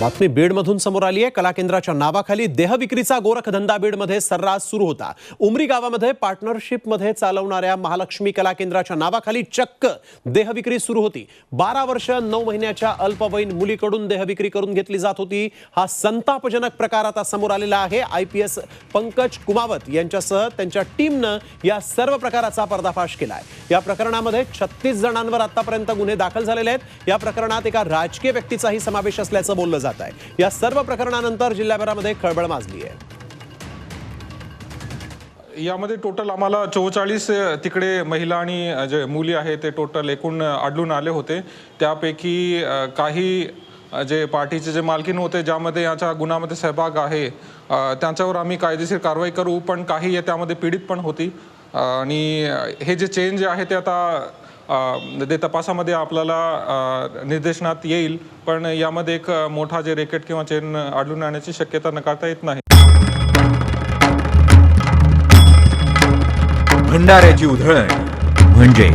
बातमी बीडमधून समोर आली आहे. कला केंद्राच्या नावाखाली देहविक्रीचा गोरखधंदा बीडमध्ये सर्रास सुरू होता. उमरी गावामध्ये पार्टनरशिपमध्ये चालवणाऱ्या महालक्ष्मी कला केंद्राच्या नावाखाली चक्क देहविक्री सुरू होती. बारा वर्ष नऊ महिन्याच्या अल्पवयीन मुलीकडून देहविक्री करून घेतली जात होती. हा संतापजनक प्रकार आता समोर आलेला आहे. I P S Pankaj Kumawat यांच्यासह त्यांच्या टीमनं या सर्व प्रकाराचा पर्दाफाश केला आहे या प्रकरणामध्ये छत्तीस जणांवर आतापर्यंत गुन्हे दाखल झालेले आहेत. या प्रकरणात एका राजकीय व्यक्तीचाही समावेश असल्याचं बोललं जात आहे. या सर्व प्रकरणानंतर जिल्ह्याभरामध्ये खळबळ माजली आहे. यामध्ये टोटल आम्हाला चव्वेचाळीस तिकडे महिला आणि जे मुली आहे ते टोटल एकूण आढळून आले होते. त्यापैकी काही जे पार्टीचे जे मालकीन होते ज्यामध्ये याच्या गुन्ह्यामध्ये सहभाग आहे त्यांच्यावर आम्ही कायदेशीर कारवाई करू पण काही त्यामध्ये पीडित पण होती. आणि हे जे चेंज आहे ते आता ते तपासामध्ये आपल्याला निर्देशनात येईल पण यामध्ये एक मोठा जे रेकेट किंवा चेन आढळून येण्याची शक्यता नकारता येत नाही. भंडाऱ्याची उधळण म्हणजे